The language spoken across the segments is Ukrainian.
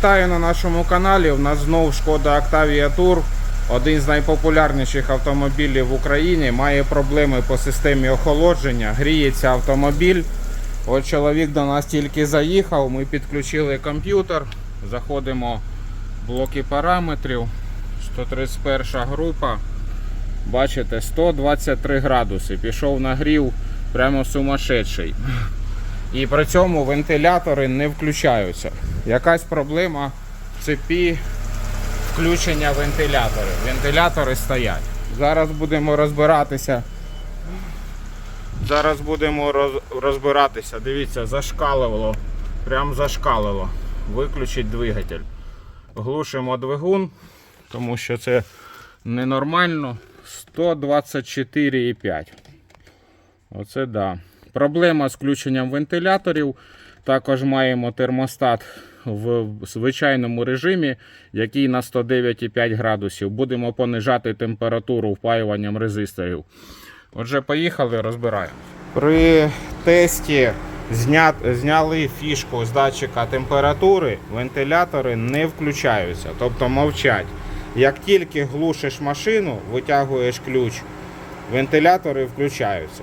Вітаю на нашому каналі. У нас знов шкода Octavia Tour. Один з найпопулярніших автомобілів в Україні. Має проблеми по системі охолодження. Гріється автомобіль. От чоловік до нас тільки заїхав. Ми підключили комп'ютер. Заходимо в блоки параметрів. 131 група. Бачите, 123 градуси. Пішов нагрів прямо сумасшедший. І при цьому вентилятори не включаються. Якась проблема в цепі включення вентиляторів. Вентилятори стоять. Зараз будемо розбиратися. Зараз будемо роз- розбиратися. Дивіться, зашкалило. Прям зашкалило. Виключить двигатель. Глушимо двигун, тому що це ненормально. 124,5. Оце да. Проблема з включенням вентиляторів. Також маємо термостат в звичайному режимі, який на 109,5 градусів. Будемо понижати температуру впаюванням резисторів. Отже, поїхали, розбираємо. При тесті зня... зняли фішку з датчика температури, вентилятори не включаються, тобто мовчать. Як тільки глушиш машину, витягуєш ключ, вентилятори включаються.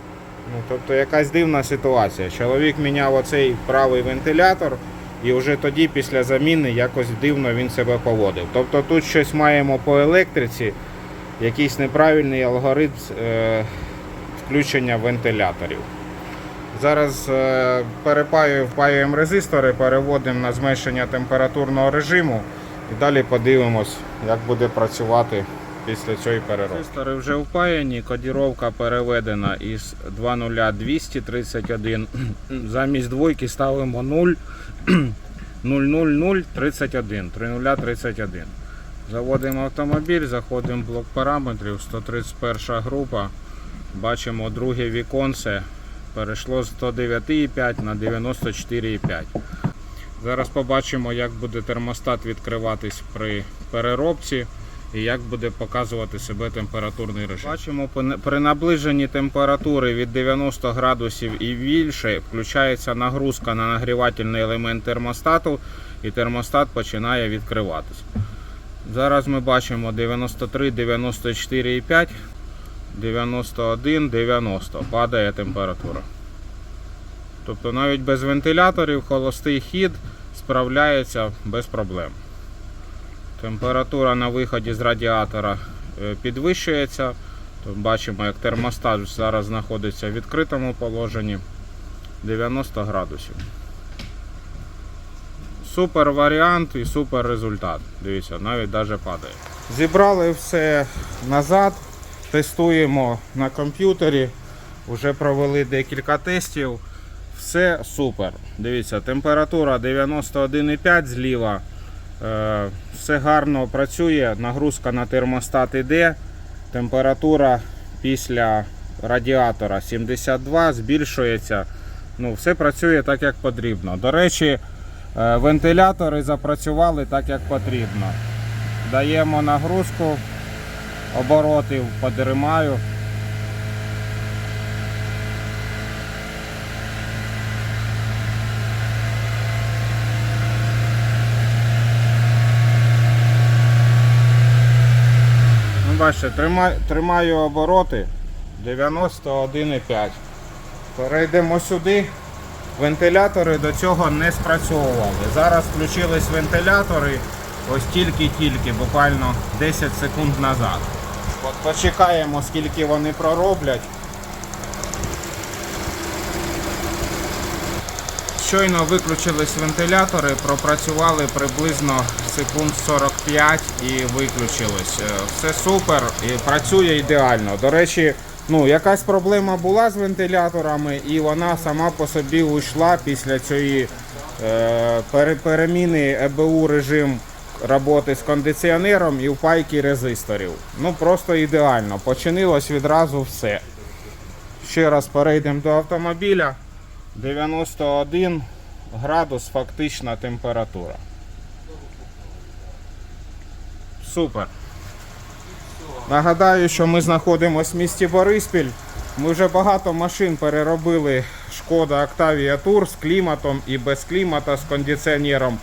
Ну, тобто якась дивна ситуація. Чоловік міняв оцей правий вентилятор, і вже тоді, після заміни, якось дивно він себе поводив. Тобто тут щось маємо по електриці, якийсь неправильний алгоритм е, включення вентиляторів. Зараз е, перепаюємо, впаюємо резистори, переводимо на зменшення температурного режиму і далі подивимось, як буде працювати після цієї переробки. Резистори вже впаяні, кодіровка переведена із 20231. Замість двойки ставимо 0 00031 3031. Заводимо автомобіль, заходимо в блок параметрів, 131 група. Бачимо друге віконце. Перейшло з 109,5 на 94,5. Зараз побачимо, як буде термостат відкриватись при переробці і як буде показувати себе температурний режим. Бачимо, при наближенні температури від 90 градусів і більше включається нагрузка на нагрівательний елемент термостату і термостат починає відкриватись. Зараз ми бачимо 93, 94,5, 91, 90. Падає температура. Тобто навіть без вентиляторів холостий хід справляється без проблем. Температура на виході з радіатора е, підвищується. Бачимо, як термостат зараз знаходиться в відкритому положенні 90 градусів. Супер варіант і супер результат. Дивіться, навіть навіть падає. Зібрали все назад, тестуємо на комп'ютері. Вже провели декілька тестів. Все супер. Дивіться, температура 91,5 зліва. Все гарно працює, нагрузка на термостат іде. Температура після радіатора 72 збільшується. Ну, все працює так, як потрібно. До речі, е, вентилятори запрацювали так, як потрібно. Даємо нагрузку оборотів, подримаю. Бачите, тримаю, тримаю обороти 91,5. Перейдемо сюди. Вентилятори до цього не спрацьовували. Зараз включились вентилятори ось тільки-тільки, буквально 10 секунд назад. От почекаємо, скільки вони пророблять. Щойно виключились вентилятори, пропрацювали приблизно секунд 45 і виключились. Е, Все супер і працює ідеально. До речі, ну якась проблема була з вентиляторами, і вона сама по собі уйшла після цієї е, переміни ЕБУ режим роботи з кондиціонером і впайки резисторів. Ну просто ідеально. Починилось відразу все. Ще раз перейдемо до автомобіля. 91 градус фактична температура. Супер. Нагадаю, що ми знаходимося в місті Бориспіль. Ми вже багато машин переробили Шкода Octavia Tour з кліматом і без клімата, з кондиціонером.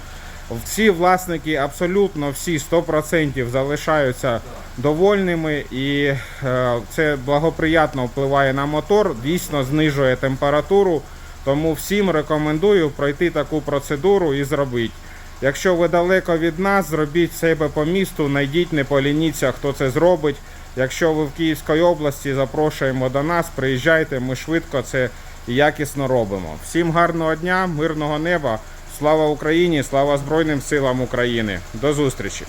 Всі власники, абсолютно всі 100% залишаються довольними, і е, це благоприятно впливає на мотор, дійсно знижує температуру. Тому всім рекомендую пройти таку процедуру і зробити. Якщо ви далеко від нас, зробіть себе по місту, знайдіть, не полініться, хто це зробить. Якщо ви в Київській області, запрошуємо до нас, приїжджайте, ми швидко це якісно робимо. Всім гарного дня, мирного неба, слава Україні, слава Збройним силам України. До зустрічі!